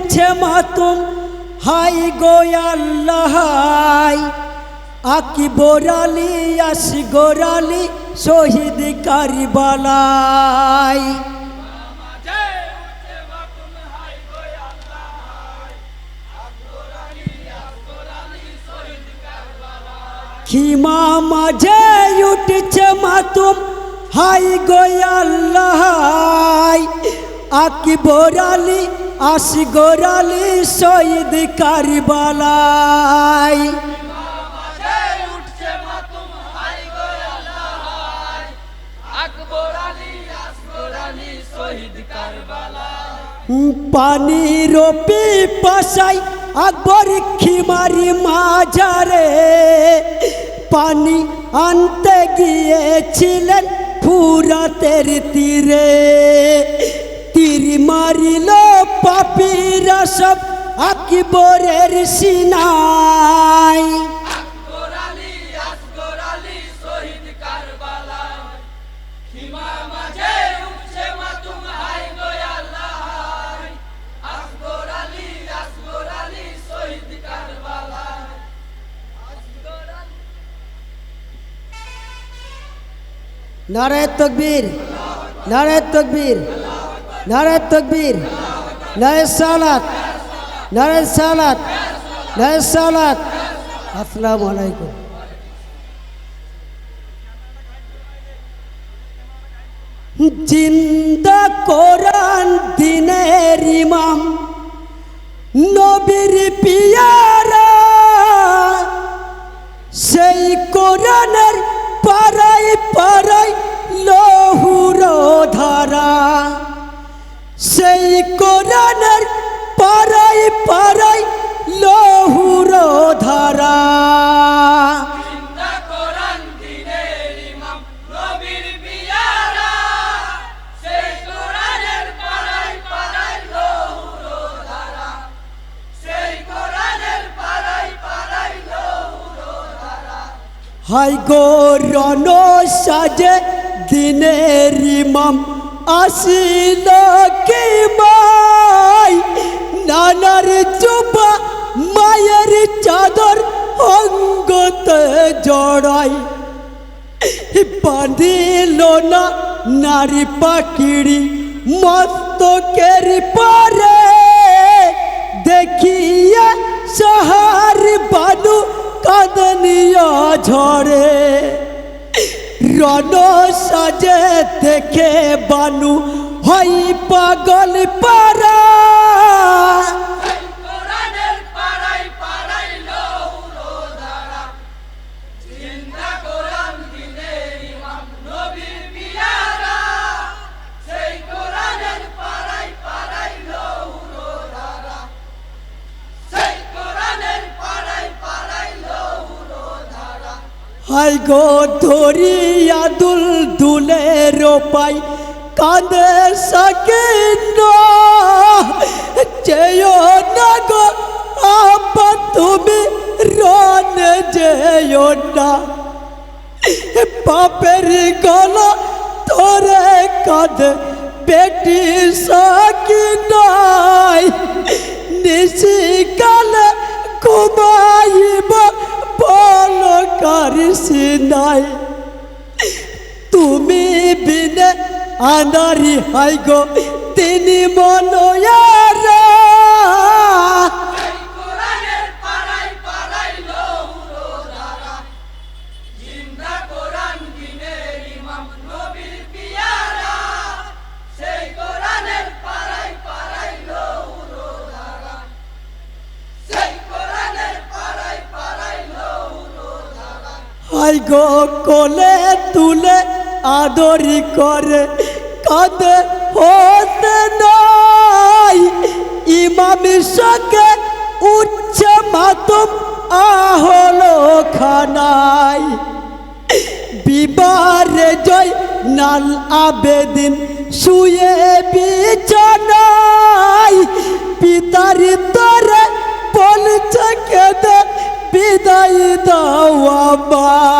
উঠছে মাতুম। হাই গো আল্লাহ, হাই। আকি বোরালি আসি গোরালি, শহীদ কারিবালাই খিমা মাঝে উঠছে মাতুম। হাই গো আল্লাহ, হাই। আকি বোরালি আসি গোরালি শহীদ কারিবালাই পানি রোপি পাশাই আকবর খিমারি মাঝারে পানি আনতে গিয়েছিলেন ফুরাতের তীরে। তীর মারিল পাপিরা সব আকবরের সিনাই। নারায় তকবীর নারায় তকবীর। নারায় তকবীর নারায় সালাত নারায় সালাত নারায় সালাত। আসসালামু আলাইকুম। জিন্দা হাই গো রণ সাজে দিনের ইমাম। আসিল কি মাই? নানার চোপা মায়ের চাদর অঙ্গতে জড়াই। বাঁধিল না নারী পাখিড়ি, মস্তকের পারে ঝরে রণ সাজে থেকে বানু হই পাগল পারা হাই গো ধরিয়া দুল দুলে রোপাই কাঁদে সকিন চেয় না গো, আপা তুমি রন যেও না। পাপের গলা তোরে কাঁদে বেটি সকিনাই নিশি কালে ঘুমাইব বল কারিসি নাই। তুমি বিনে আনারি হাই গো তিনি মনোয়ারা। হাই গো কোলে তুলে আদরি করে, কাঁদে হতে নাই। ইমামি সঙ্গে উচ্চ মাতুম আহলো খানাই বিবারে জয় নাল আবেদিন শুয়ে বিছানাই পিতার তরে বলছে, কেঁদে বিদায় দাও আমায়।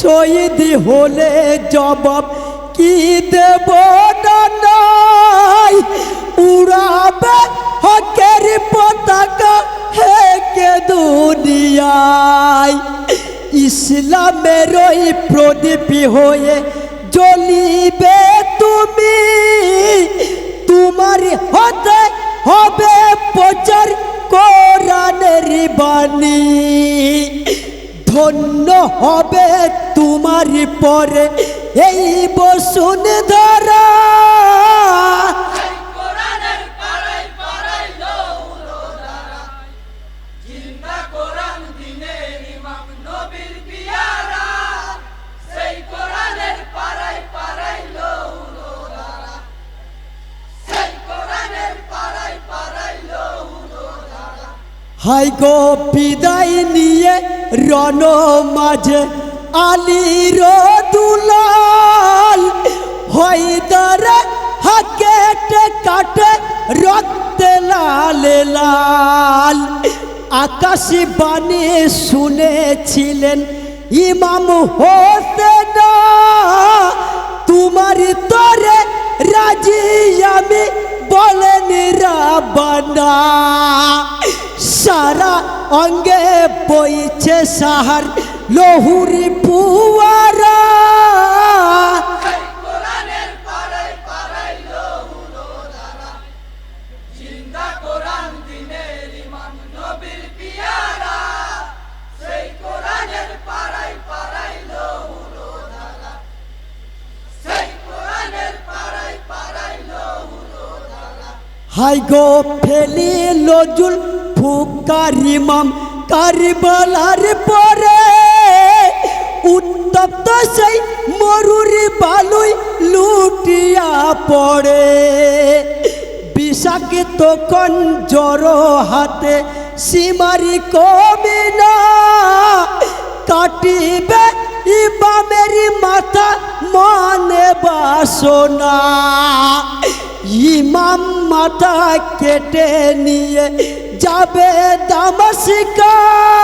শহীদ হলে জবাব কি দেব নাই? উড়াবে হকের পতাকা হেকে দুনিয়ায়। ইসলামের ওই প্রদীপ হয়ে জ্বলিবে তুমি। তোমার হতে হবে প্রচার কোরআনের বাণী। ধন্য হবে তোমার পরে। এই বসুন ধরা। হাই গো বিদায় নিয়ে রণ মাঝে আলির দুলাল। হইদারে হাকেটে কাটে রক্তে লালে লাল। আকাশি বাণী শুনেছিলেন ইমাম হোসেন, তোমার তরে রাজি আমি বলেন রাবানা সারা অঙ্গে বইছে সাহার লহুরি পুয়ারা। হাই গো ফেলি লজুল ফুকারিমাম কারবালার পরে। উত্তপ্ত সেই মরুরি বালুই লুটিয়া পড়ে। বিষাকে তখন জড়ো হাতে সীমারি কমে না কাটিবে ইমামের মাথা, মনে বাসনা। ইমাম মাথা কেটে নিয়ে যাবে দামাসিকায়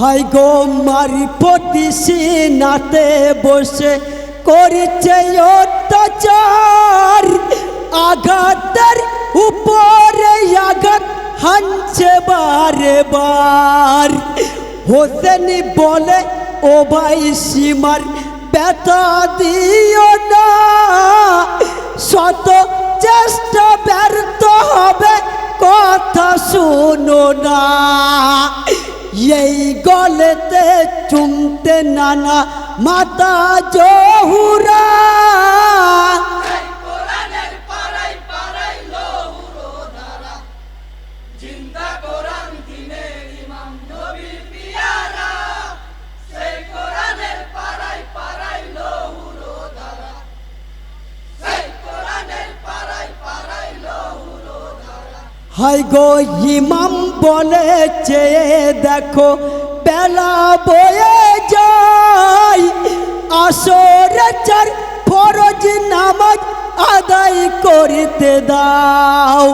হাই গো মারি পতি সিনাতে বসে করেছে অত্যাচার। আঘাতের উপরে আঘাত হানছে বারে বার। হোসেন বলে, ও ভাই সীমার ব্যথা দিও না। শত চেষ্টা ব্যর্থ হবে, কথা শোনো না। এই গলেতে চুমতে নানা মাতা জহুরা। হাই গো ইমাম বলে চেয়ে দেখো, বেলা বয়ে যায়। আসর চার ফরজ নামাজ আদায় করতে দাও।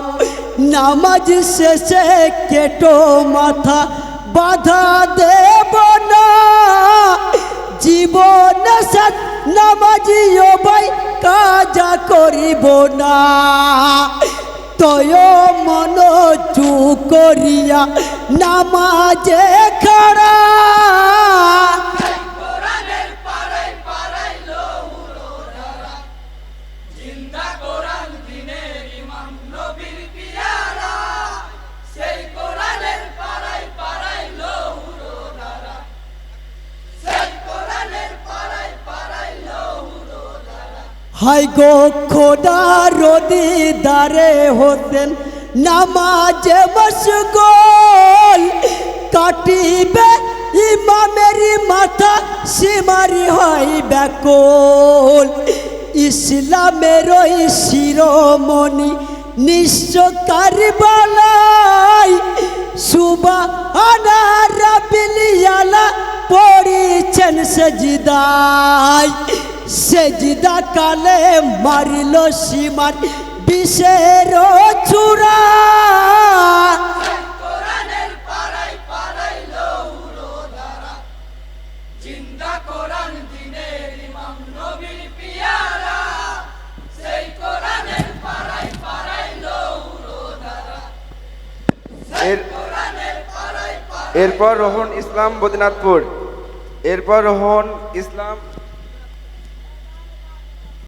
নামাজ শেষে কেটো মাথা বাধা দেব না। জীবন সাত নামাজিও ভাই কাজা করিব না। তয় মন চু করিয়া নামাজে খাড়া। হাই গো খোদা রোদি দারে হোসেন, নামাজে মশগোল কাটিবে ইমামেরি মাথা, সিমারি হয় ব্যাকল। ইসলামের ওই শিরোমণি নিশ্চকারী বলাই সুবা আনারা বিলিয়ালা পড়িছেন সজিদায়। সেজিদা কালে মারিল সীমার বিষের চূড়া। এরপর রোহন ইসলাম বদিনাথপুর। এরপর রোহন ইসলাম